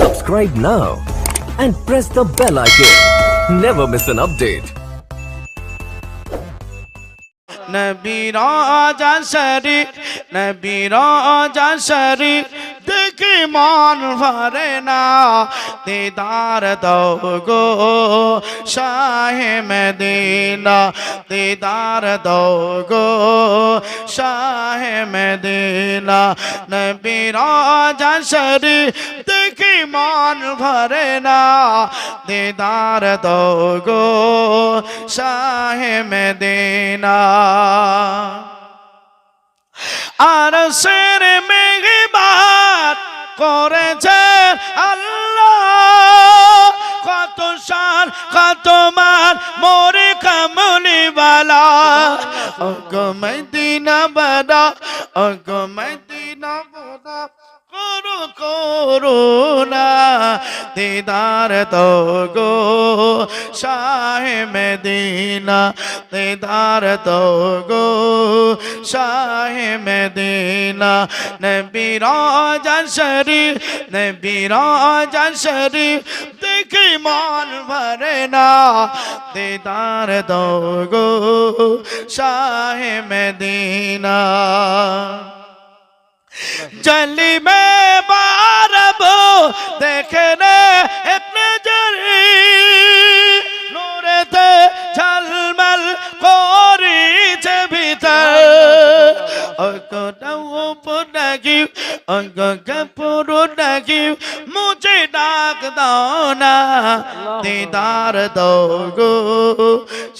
Subscribe now and press the bell icon. Never miss an update. নবী রাজা শরীফ নবী রাজা শরীফ দেখি মন ভরে না দিদার দো গো শাহে মদিনা দিদার দো গো শাহে মদিনা নবী রাজা শরীফ দেখি মন ভরে না। দিদার দো গো শাহে আর সের মেঘবার করেছে আল্লাহ। কত সাল কত মার, মোরে কামলি বালা। অগো মদিনা বাদা। कोरोना दीदार तो गो शाह मदीना। दीदार तो गो शाह मदीना। नबी राजा शरीफ, नबी राजा शरीफ, देख मान भरना दीदार तो गो शाह मदीना। जली में যাব দেখে নে এক নজরে। নূরেতে ঝলমল করিছে ভিতর। অঙ্গ নাকি অঙ্গ কাপড় নাকি মুঝে ডাক দাও না। दीदार दो गो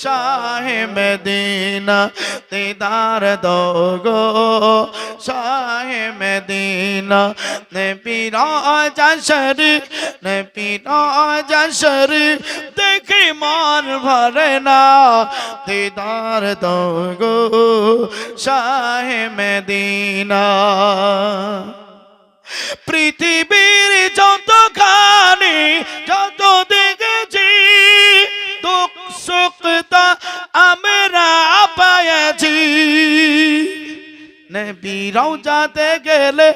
शाह मदीना दीदार दो गो शाह मदीना नबी राजा शरीफ नबी राजा शरीफ देखी मान भरे ना दीदार दो गो शाह মদিনা পৃথিবীর নবী রওজাতে গেলে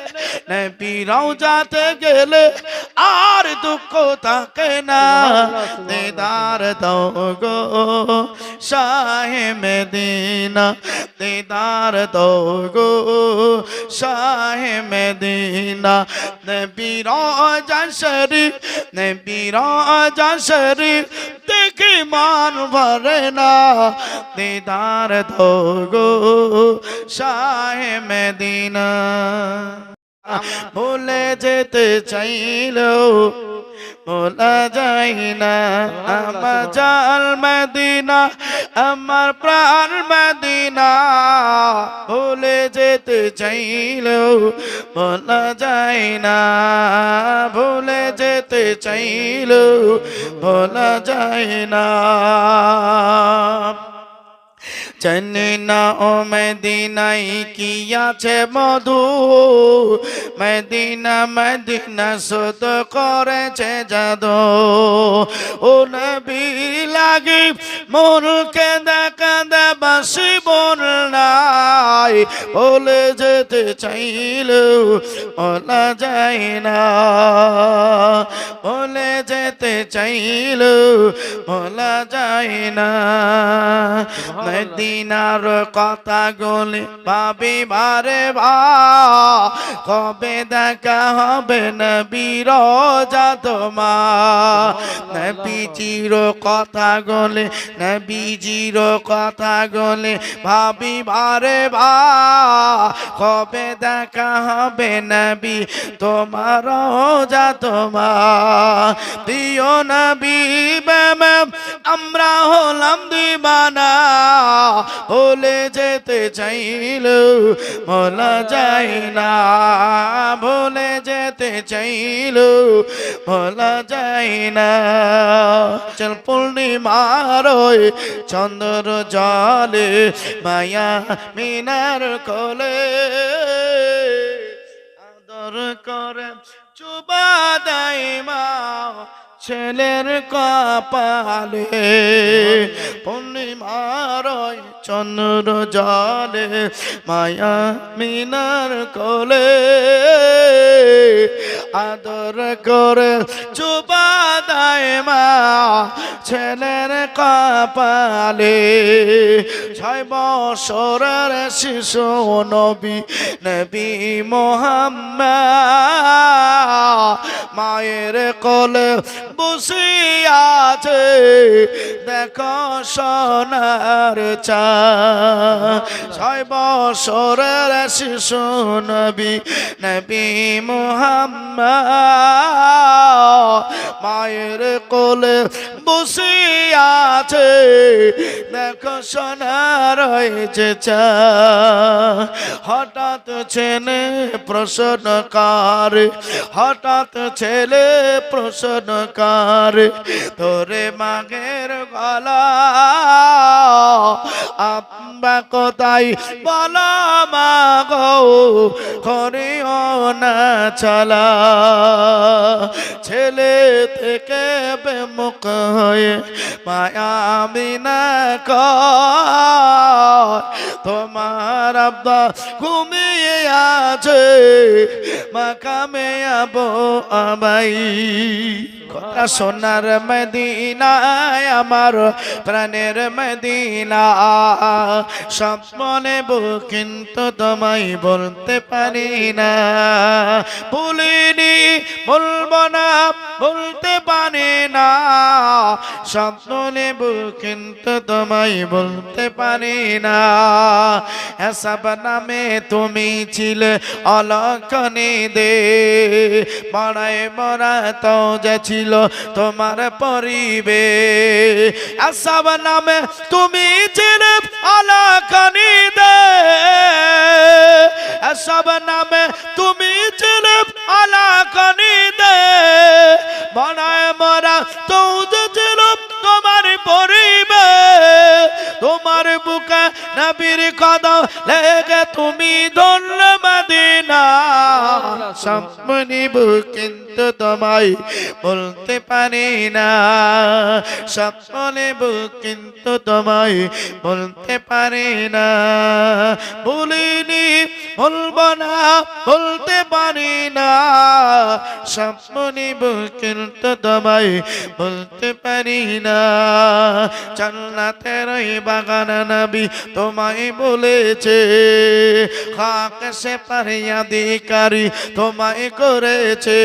নবী রওজাতে গেলে আর দুঃখ থাকে না দিদার দাও গো শাহে মদিনা দিদার দাও গো শাহে মদিনা নবী রওজা শরীফ নবী রওজা শরীফ দেখি মান ভরে না? দিদার তো গো মদিনা। ভুলে যেতে চাইলেও বলা যাই না। আমার জাল মদিনা, আমার প্রাণ মদিনা। ভুলে যেতে চাইলেও বলা যায় না। ভুলে যেতে চাইলেও বলা যায় না। জানি না ও মদিনাই কি আছে মধু মদিনা মদিনা শুধ করেছে জাদু ও নবী লাগি মনকে দেখা দেবাসি বল নাই বলে যেতে চাইল বলা যায় না বলে যেতে চাইল বলা যায় না মদিনার কথা গলে ভাবি, বারে কবে দেখা হবে নবীর যা তোমা নবীজির কথা গলে, নবীজির কথা গলে ভাবি, বারে কবে দেখা হবে নবী তোমার যা তোমা প্রিয় নবী আমরা হলাম দিবানা, ভুলে যেতে চাইল বলা যায় না, ভুলে যেতে চাইল বলা যায় না। চল পূর্ণিমার চন্দ্র জলে, মায়া মিনার কোলে, আদর করে, চুবা দেয় মা ছেলের কপালে পূর্ণিমার চন্দ্র জলে মায়া মিনার কোলে আদর করে চুপা দেয় মা ছেলের কপালে ছয় বছরের শিশু নবী নবী মোহাম্মদ। মায়ের কোলে বসে আছে, দেখো সোনার চা ছয় বছরের শিশু নবী নবী মোহাম্মদ। মায়ের কোলে বসে আছে দেখো সোনার হয়েছে চা। হঠাৎ ছেলে প্রশ্নকার হঠাৎ ছেলে প্রশ্নকার তোরে মাগের গলা আব্বা বলা না চলা। ছেলে থেকে বেমুখ হয়ে মায়ামি না কয়, তোমার আব্বা ঘুমিয়ে আছে, মাকামে আবো আমাই সোনার মদিনায় আমার প্রাণের মদিনা। স্বপ্নে কিন্তু তোমায় বলতে পারি না। ভুলিনি বলব না বলতে পারি না। স্বপ্ন কিন্তু তোমায় বলতে পারি না। এসব নামে তুমি ছিলে অলক্ষণে দে। মরায় মরা তো যে ছিল তোমার পরিবে। আসাব নামে তুমি চিনে আলাকানি দে। আসাব নামে তুমি চিনে আলাকানি দে। বনায় মরা তো তোমার পরিবে। তোমার বুকে নবীর কদম লেগে তুমি ধন্য মদিনা। সম্মানিব কিন্তু তোমায় বলতে পারি না। সম্মানিব কিন্তু তোমায় বলতে পারি না। বলিনি, বলব না, বলতে পারি না। সম্মানিব কিন্তু তোমায় বলতে পারি না। জান্নাতের ওই বাগান নবী তোমায় বলেছে। খাক সে পারিয়াধিকারী তোমায় করেছে।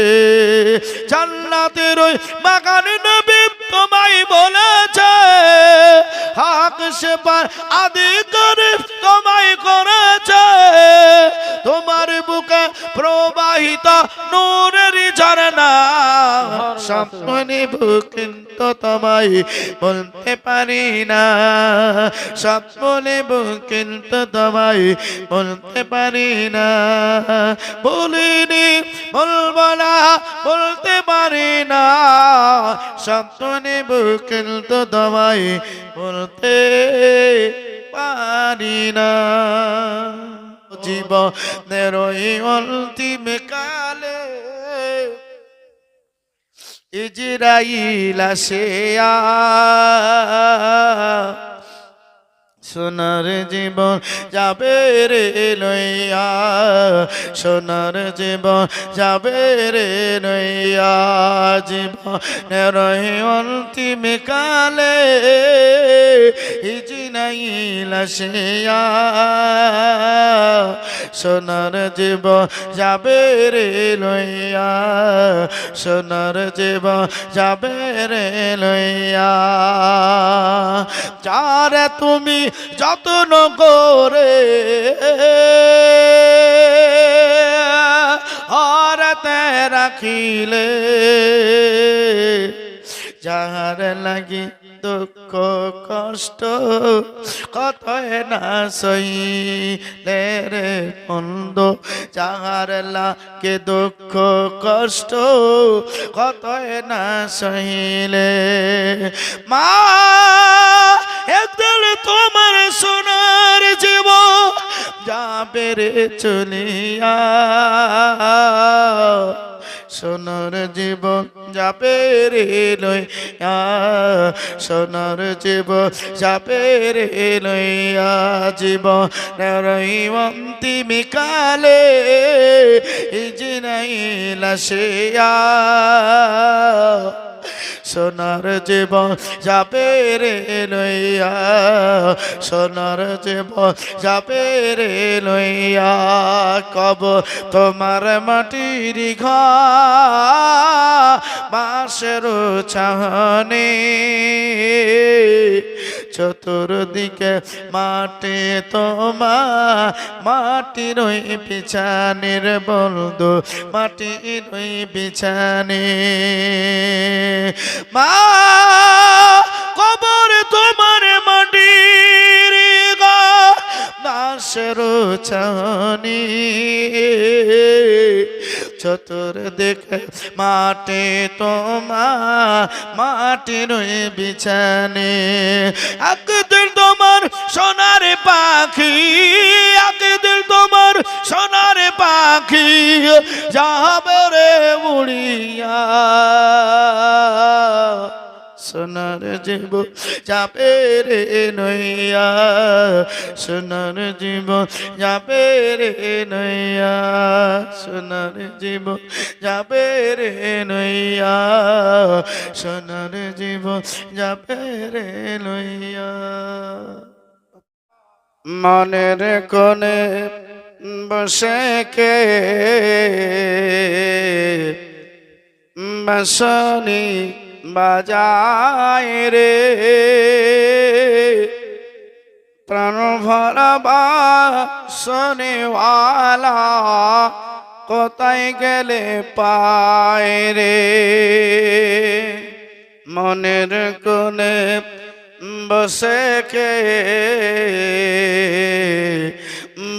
জান্নাতের ওই বাগান নবী তোমায় বলেছে, হাক সে পার আধিকারী তোমায় করেছে। তোমার বুকে প্রবাহিত নূরের ঝরনা স্বপ্নে কিন্তু তোমায় বলতে পারি না। স্বপ্নে কিন্তু তোমায় বলতে পারি না। বলিনি, বলব না, বলতে পারি না। স্বপ্নে তো তোমায় বলতে পারি না। জীবনের অন্তিম মেকালে ইজরাইল আসে সোনার জীবন যাবে রে লইয়া সোনার জীবন যাবে রে লইয়া জীবন রহি অন্তিম কালে আসিয়া সোনার জীবন যাবে রে লইয়া, সোনার জীবন যাবে রে লইয়া। যারে তুমি যত্ন করে, হরতে রাখিলে, যাহার লাগি দুঃখ, কষ্ট কত না সইলে রে বন্ধ, যাহার লাগে দুঃখ, কষ্ট কত না সইলে। মা একদিন তোমার সোনার জীব, যাবে রে চলিয়া। সোনার জীব যাবে রে লইয়া, সোনার জীব যাবে রে লইয়া জীব রইমন্তিমি কালে ইজিনাইল আসিয়া সোনার জীবন যাবে রে লইয়া, সোনার জীবন যাবে রে লইয়া, কব তোমার মাটির ঘর বাঁশের চাহনি চতুর্দিকে মাটি তোমার, মাটির ওই বিছানের বলদো মাটির ওই বিছানে। মা, কবর তোমার মাটির গা বাঁশের চাহনি চতুর্দিকে মাটি তোমার মাটির ওই বিছানে। একদিন তোমার সোনার পাখি, একদিন তোমার সোনার পাখি যাবে রে উড়িয়া। সোনার জীব যাবে রে নইয়া সোনার জীব যাবে রে নইয়া সোনার জীব যাবে রে নইয়া, সোনার জীব যাবে রে নইয়া। মনের কোণে বসে কে? বসনি বাজায় রে। প্রাণ ভরা বাসনেওয়ালা কোথায় গেলে পায় রে? মনের কোণে বসে কে?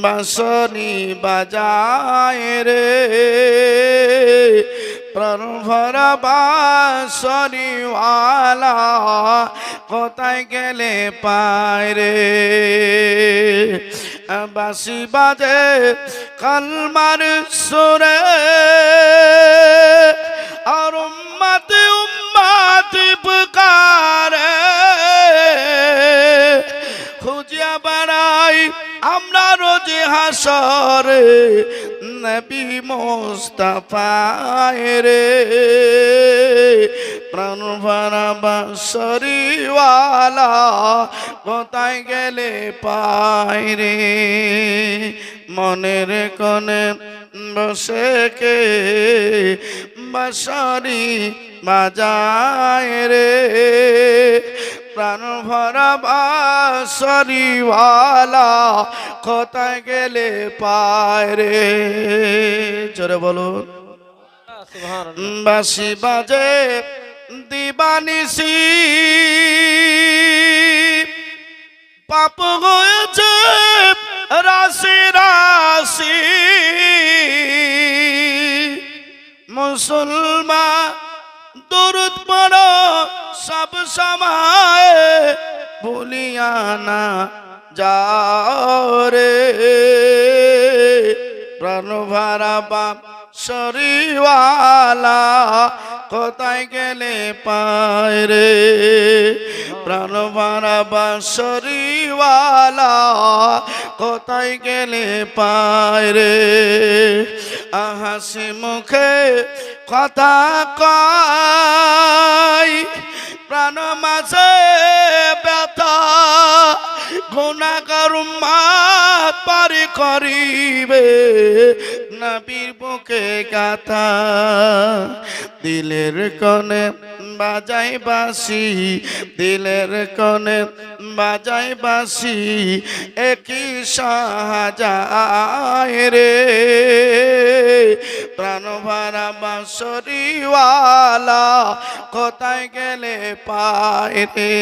বাসনি বাজায় রে। প্রাণ ভরা বাসনিওয়ালা কোথায় গেলে পায় রে? বাসি বাজে কালমার সুরে, আর উম্মাতে উম্মাতে পুকারে খুঁজিয়া বেড়াই আমরা রোজ হাসরে নবী মোস্তাফায় রে। প্রাণ ভরা কোথায় গেলে পায় রে? মনের কোণে বসে কে বাঁশরি বাজায় রে? প্রাণ ভরা কোথায় গেলে পায় রে? জোরে বলুন। বাসি বাজে দিবানিসি পাপ হয়েছে রাশি রাশি। মুসলমান সব সময় ভুলিয়া না যাও রে। ভারা বাপ শরীওয়ালা কোথায় গেলে পায় রে? প্রাণ ভারা বাপ শরীওয়ালা কোথায় গেলে পায় রে? হাসি মুখে কথা কয় প্রাণ মাঝে ব্যথা। গুণাগার পারি করিবে নবীর বুকে গাথা। দিলের কনে বাজাই বাসি, দিলের কনে বাজাই বাসি, একই সাহাযায় রে। প্রাণ ভরা বাঁশরিওয়ালা কোথায় গেলে পায় রে?